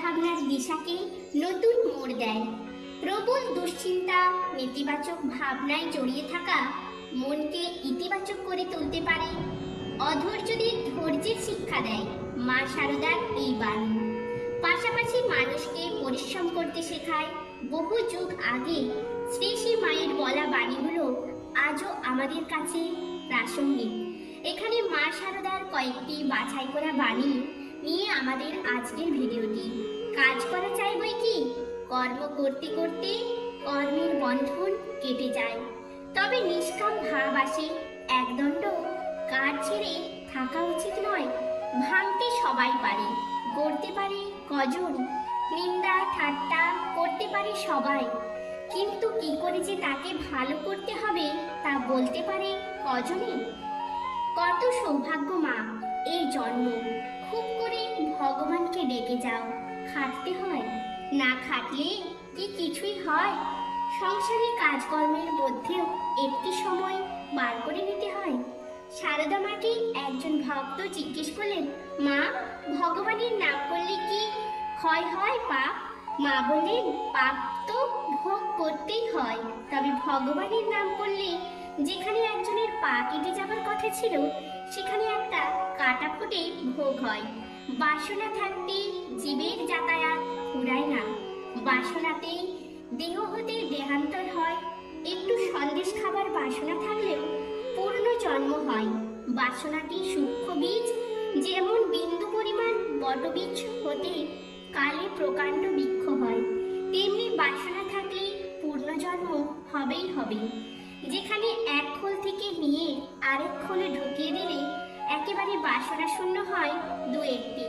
ভাবনার দিশাকে নতুন মোড় দেয়। প্রবল দুশ্চিন্তা, নেতিবাচক ভাবনায় জড়িয়ে থাকা মনকে ইতিবাচক করে তুলতে পারে, অধৈর্যদের ধৈর্যের শিক্ষা দেয় মা শারদার এই বাণী। পাশাপাশি মানুষকে পরিশ্রম করতে শেখায়। বহু যুগ আগে শ্রী শ্রী মায়ের বলা বাণীগুলো আজও আমাদের কাছে প্রাসঙ্গিক। এখানে মা শারদার কয়েকটি বাছাই করা বাণী নিয়ে আমাদের আজকের ভিডিওটি। কাজ করা চাই বই কি? কর্ম করতে করতে কর্মের বন্ধন কেটে যায়। তবে নিষ্কাম ভাব আসে, একদণ্ড কাজ ছেড়ে থাকা উচিত নয়। ভাঙতে সবাই পারে, গড়তে পারে কজন, নিন্দা ঠাট্টা করতে পারে সবাই। কিন্তু কি করে যে তাকে ভালো করতে হবে তা বলতে পারে কজনে? কত সৌভাগ্য মা এই জন্ম। খুব করে ভগবানকে ডেকে যাও। খাটতে হয়। না খাটলে কি কিছুই হয়? সংসারে কাজকর্মের মধ্যেও একটি সময় বার করে নিতে হয়। সারদা মাকে একজন ভক্ত জিজ্ঞেস করলেন, মা, ভগবানের নাম করলে কি ক্ষয় হয় পাপ? মা বললেন, পাপ তো ভোগ করতেই হয়। তবে ভগবানের নাম করলে যেখানে একজনের পা কেটে যাবার কথা ছিল, সেখানে একটা কাটা ফুটে ভোগ হয়। বাসনা থাকতে জীবের যাতায়াত ফুরায় না। বাসনাতেই দেহ হতে দেহান্তর হয়। একটু সন্দেশ খাবার বাসনা থাকলেও পূর্ণ জন্ম হয়। বাসনাটি সূক্ষ্ম বীজ, যেমন বিন্দু পরিমাণ বটবীজ হতে কালে প্রকাণ্ড বৃক্ষ হয়। তেমনি বাসনা থাকলে পূর্ণজন্ম হবেই হবে। যেখানে এক খোল থেকে নিয়ে আরেক খোলে ঢুকিয়ে দিলে একেবারে বাসনা শূন্য হয় দু একটি।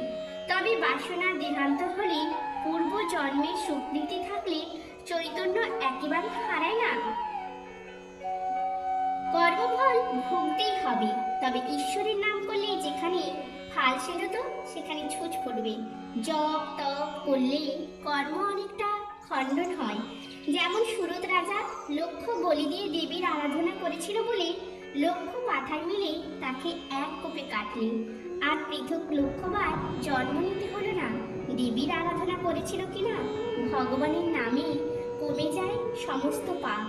তবে বাসনা দেহান্ত হলে পূর্ব জন্মের স্বীকৃতি থাকলে চৈতন্য একেবারে হারায় না। কর্মফল ভুগতেই হবে, তবে ঈশ্বরের নাম করলে যেখানে ফাল সেরত সেখানে ছুঁচ পড়বে জপ তপ করলে কর্ম অনেকটা খণ্ডন হয়। যেমন সুরত রাজা লক্ষ বলি দিয়ে দেবীর আরাধনা করেছিল বলে লক্ষ মাথায় মিলে তাকে এক কোপে কাটলে। আর পৃথক লক্ষ্যবার জন্ম নিতে হলো না, দেবীর আরাধনা করেছিল কিনা ভগবানের নামে কমে যায় সমস্ত পাপ।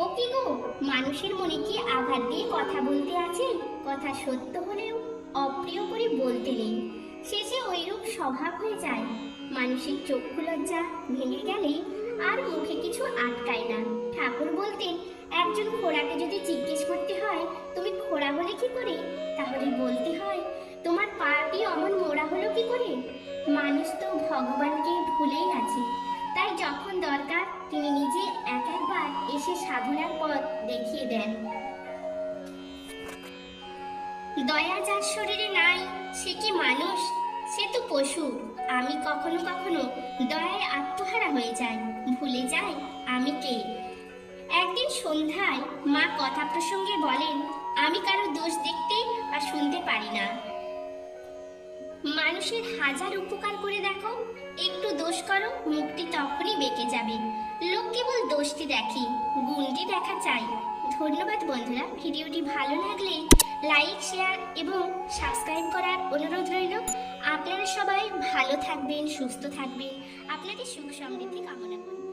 ও কি গো, মানুষের মনে কি আঘাত দিয়ে কথা বলতে আছে? কথা সত্য হলেও অপ্রিয় করে বলতে নেই। শেষে ওইরূপ স্বভাব হয়ে যায়। মানুষের চক্ষু লজ্জা ভেঙে গেলে আর মুখে কিছু আটকায় না। ঠাকুর বলতেন, একজন খোড়াকে যদি জিজ্ঞেস করতে হয়, তুমি খোড়া হলে কি করে? তাহলে বলতে হয়, তোমার পাটি অমন মোড়া হলো কি করে? মানুষ তো ভগবানকে ভুলেই আছে। তাই যখন দরকার, তিনি নিজে এক একবার এসে সাধনার পথ দেখিয়ে দেন। দয়া যার শরীরে নাই, সে কি মানুষ? সে তো পশু। আমি কখনো কখনো দয়ায় আত্মহারা হয়ে যাই। ভুলে যাই আমি কে। একদিন সন্ধ্যায় মা কথা প্রসঙ্গে বলেন, আমি কারও দোষ দেখতে বা শুনতে পারি না। মানুষের হাজার উপকার করে দেখো, একটু দোষ করো মুখটি তখনই বেঁকে যাবে। লোক কেবল দোষটি দেখে, গুণটি দেখা চাই। ধন্যবাদ বন্ধুরা, ভিডিওটি ভালো লাগলে লাইক শেয়ার এবং সাবস্ক্রাইব করার অনুরোধ রইল। আপনারা সবাই ভালো থাকবেন, সুস্থ থাকবেন। আপনাদের সুখ সমৃদ্ধি কামনা করি।